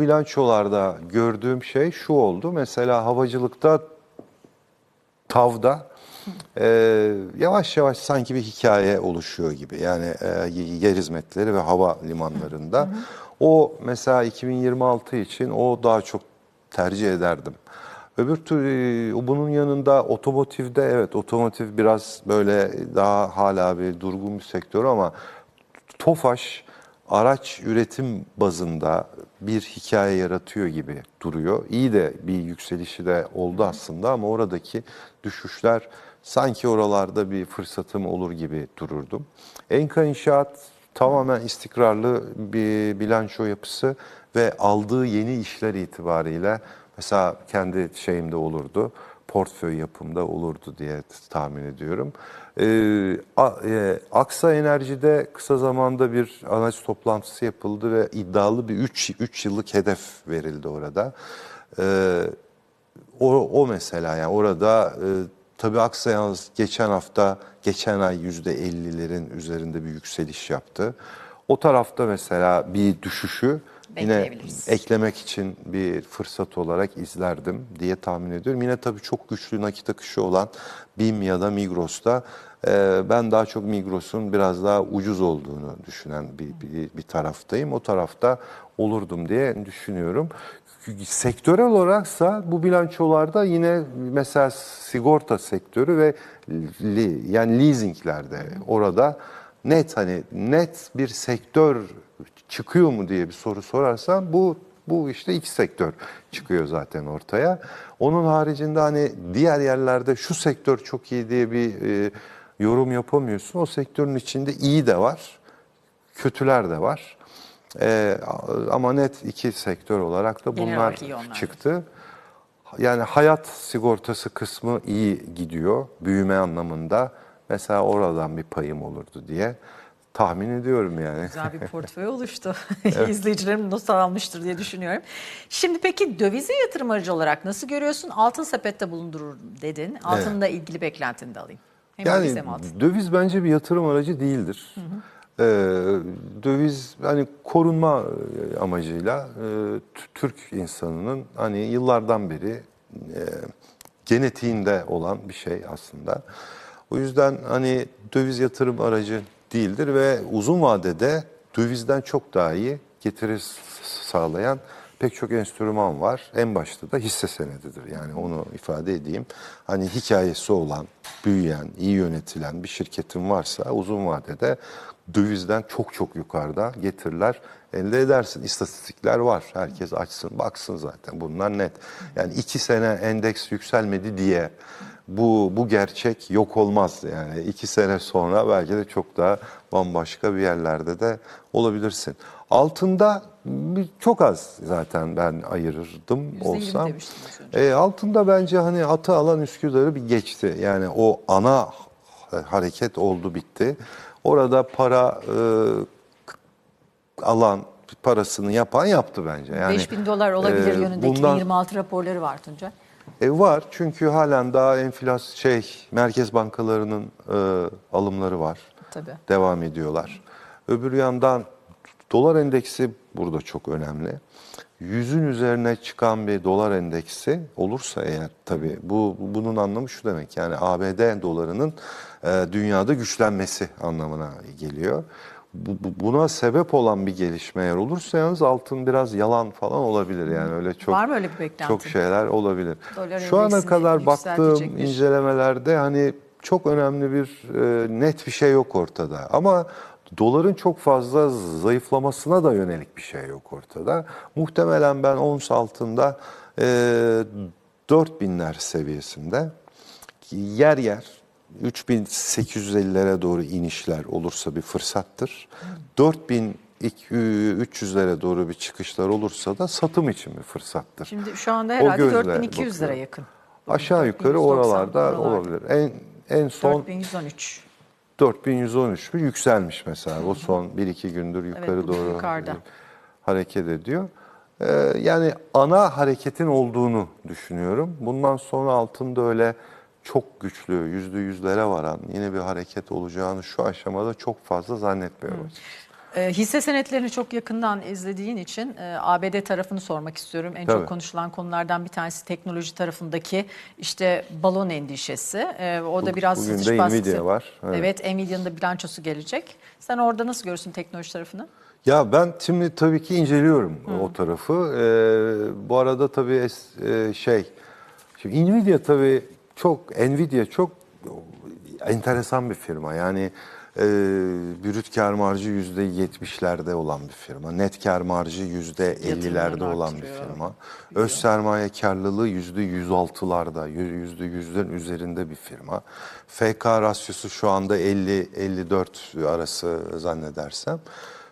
bilançolarda gördüğüm şey şu oldu. Mesela havacılıkta TAV'da e, yavaş yavaş sanki bir hikaye oluşuyor gibi. Yani e, yer hizmetleri ve hava limanlarında. O mesela 2026 için o daha çok tercih ederdim. Öbür türlü bunun yanında otomotivde evet otomotiv biraz böyle daha hala bir durgun bir sektör ama TOFAŞ araç üretim bazında bir hikaye yaratıyor gibi duruyor. İyi de bir yükselişi de oldu aslında ama oradaki düşüşler sanki oralarda bir fırsatım olur gibi dururdum. Enka İnşaat tamamen istikrarlı bir bilanço yapısı ve aldığı yeni işler itibariyle mesela kendi şeyimde olurdu portföy yapımda olurdu diye tahmin ediyorum. Ee, e, Aksa Enerji'de kısa zamanda bir analiz toplantısı yapıldı ve iddialı bir 3 3 yıllık hedef verildi orada. Ee, o, o mesela yani orada e, tabii Aksa yalnız geçen hafta, geçen ay %50'lerin üzerinde bir yükseliş yaptı. O tarafta mesela bir düşüşü yine eklemek için bir fırsat olarak izlerdim diye tahmin ediyorum. Yine tabii çok güçlü nakit akışı olan BİM ya da Migros'ta e, ben daha çok Migros'un biraz daha ucuz olduğunu düşünen bir, bir, bir taraftayım. O tarafta olurdum diye düşünüyorum. Sektörel olaraksa bu bilançolarda yine mesela sigorta sektörü ve li, yani leasinglerde orada net hani net bir sektör çıkıyor mu diye bir soru sorarsan bu bu işte iki sektör çıkıyor zaten ortaya. Onun haricinde hani diğer yerlerde şu sektör çok iyi diye bir e, yorum yapamıyorsun. O sektörün içinde iyi de var, kötüler de var. E, ama net iki sektör olarak da bunlar çıktı. Yani hayat sigortası kısmı iyi gidiyor büyüme anlamında. Mesela oradan bir payım olurdu diye tahmin ediyorum yani. Güzel bir portföy oluştu. İzleyicilerim not almıştır diye düşünüyorum. Şimdi peki dövize yatırım aracı olarak nasıl görüyorsun? Altın sepette bulundurur dedin. Altınla ilgili beklentini de alayım. Hem Yani hem altın. döviz bence bir yatırım aracı değildir. Ee, döviz hani korunma e, amacıyla e, Türk insanının hani yıllardan beri e, genetiğinde olan bir şey aslında. O yüzden hani döviz yatırım aracı değildir ve uzun vadede dövizden çok daha iyi getiri sağlayan pek çok enstrüman var. En başta da hisse senedidir. Yani onu ifade edeyim. Hani hikayesi olan, büyüyen, iyi yönetilen bir şirketin varsa uzun vadede dövizden çok çok yukarıda getiriler elde edersin. İstatistikler var. Herkes açsın, baksın zaten. Bunlar net. Yani iki sene endeks yükselmedi diye bu bu gerçek yok olmaz yani iki sene sonra belki de çok daha bambaşka bir yerlerde de olabilirsin. Altında çok az zaten ben ayırırdım %20 olsam. E, altında bence hani atı alan Üsküdar'ı bir geçti. Yani o ana hareket oldu bitti. Orada para e, alan parasını yapan yaptı bence. Yani 5000 dolar olabilir e, yönünde bundan- 2026 raporları var Tuncay. E, var çünkü halen daha enflasyon şey merkez bankalarının e, alımları var. Tabii. Devam ediyorlar. Öbür yandan dolar endeksi burada çok önemli. Yüzün üzerine çıkan bir dolar endeksi olursa eğer tabii bu bunun anlamı şu demek yani ABD dolarının e, dünyada güçlenmesi anlamına geliyor. Bu, bu- buna sebep olan bir gelişme eğer olursa yalnız altın biraz yalan falan olabilir yani öyle çok Var mı öyle bir beklenti? çok şeyler olabilir. Dolar Şu ana kadar baktığım incelemelerde hani çok önemli bir e, net bir şey yok ortada. Ama doların çok fazla zayıflamasına da yönelik bir şey yok ortada. Muhtemelen ben ons altında e, 4000'ler seviyesinde yer yer 3850'lere doğru inişler olursa bir fırsattır. 4300'lere doğru bir çıkışlar olursa da satım için bir fırsattır. Şimdi şu anda herhalde gözle 4200 lira yakın. Aşağı yukarı 4190 oralarda olabilir. En en son 4113. 4113 bir yükselmiş mesela. O son 1-2 gündür yukarı bu doğru yukarıda. hareket ediyor. Ee, yani ana hareketin olduğunu düşünüyorum. Bundan sonra altında öyle çok güçlü yüzde yüzlere varan yine bir hareket olacağını şu aşamada çok fazla zannetmiyorum. E, hisse senetlerini çok yakından izlediğin için e, ABD tarafını sormak istiyorum. En Tabii. çok konuşulan konulardan bir tanesi teknoloji tarafındaki işte balon endişesi. E, o da biraz bugün de baskısı. Nvidia var, evet. Evet, Nvidia'nın da bilançosu gelecek. Sen orada nasıl görürsün teknoloji tarafını? Ya ben şimdi tabii ki inceliyorum o tarafı. Ee, bu arada tabii es- e, şey, şimdi Nvidia tabii çok, Nvidia çok enteresan bir firma. Yani e, brüt kar marjı yüzde yetmişlerde olan bir firma. Net kar marjı yüzde ellilerde olan bir firma. Öz sermaye karlılığı yüzde yüz altılarda, yüzde yüzlerin üzerinde bir firma. FK rasyosu şu anda 50-54 arası zannedersem.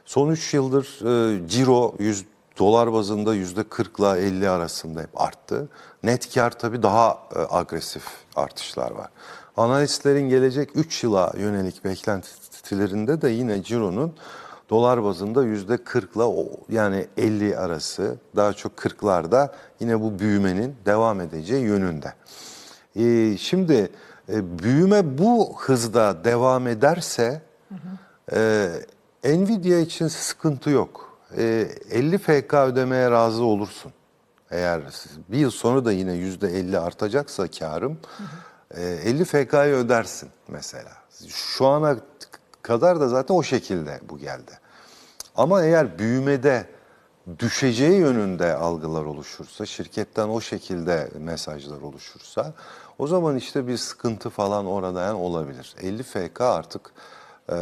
Son 3 yıldır e, ciro 100 dolar bazında yüzde 40 ile 50 arasında hep arttı. Net kar tabii daha e, agresif artışlar var. Analistlerin gelecek 3 yıla yönelik beklentilerinde de yine cironun dolar bazında yüzde 40 ile yani 50 arası daha çok 40'larda yine bu büyümenin devam edeceği yönünde. Ee, şimdi e, büyüme bu hızda devam ederse e, Nvidia için sıkıntı yok. E, 50 FK ödemeye razı olursun. Eğer bir yıl sonra da yine yüzde 50 artacaksa karım e, 50 FK'yı ödersin mesela. Şu ana kadar da zaten o şekilde bu geldi. Ama eğer büyümede düşeceği yönünde algılar oluşursa, şirketten o şekilde mesajlar oluşursa o zaman işte bir sıkıntı falan orada yani olabilir. 50 FK artık e,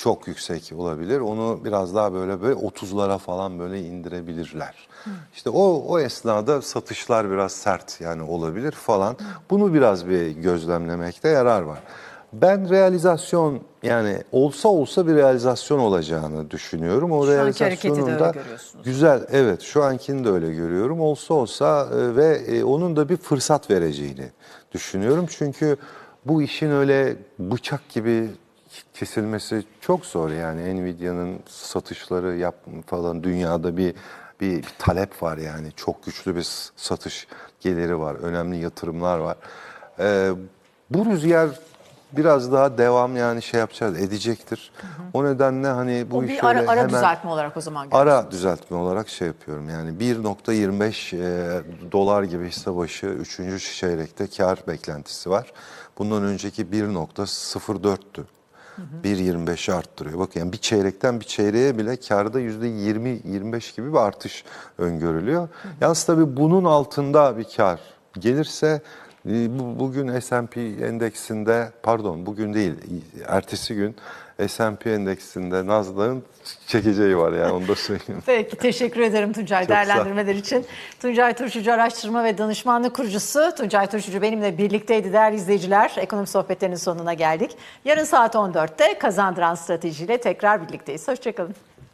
çok yüksek olabilir. Onu biraz daha böyle böyle 30'lara falan böyle indirebilirler. İşte o o esnada satışlar biraz sert yani olabilir falan. Bunu biraz bir gözlemlemekte yarar var. Ben realizasyon yani olsa olsa bir realizasyon olacağını düşünüyorum. O Şu anki hareketi de realizasyonun da görüyorsunuz. güzel evet şu ankini de öyle görüyorum. Olsa olsa e, ve e, onun da bir fırsat vereceğini düşünüyorum. Çünkü bu işin öyle bıçak gibi kesilmesi çok zor yani Nvidia'nın satışları yap falan dünyada bir bir talep var yani çok güçlü bir satış geliri var, önemli yatırımlar var. Ee, bu rüzgar biraz daha devam yani şey yapacağız edecektir. O nedenle hani bu iş bir ara, ara hemen düzeltme olarak o zaman ara düzeltme olarak şey yapıyorum. Yani 1.25 e, dolar gibi hisse başı 3. çeyrekte kar beklentisi var. Bundan önceki 1.04'tü. 1.25'i arttırıyor. Bakın yani bir çeyrekten bir çeyreğe bile karda %20-25 gibi bir artış öngörülüyor. Yalnız tabii bunun altında bir kar gelirse bugün S&P endeksinde pardon bugün değil ertesi gün S&P endeksinde Nasdaq'ın çekeceği var yani onu da söyleyeyim. Peki teşekkür ederim Tuncay Çok değerlendirmeler için. Tuncay Turşucu Araştırma ve Danışmanlık Kurucusu Tuncay Turşucu benimle birlikteydi değerli izleyiciler. Ekonomi sohbetlerinin sonuna geldik. Yarın saat 14'te kazandıran stratejiyle tekrar birlikteyiz. Hoşçakalın.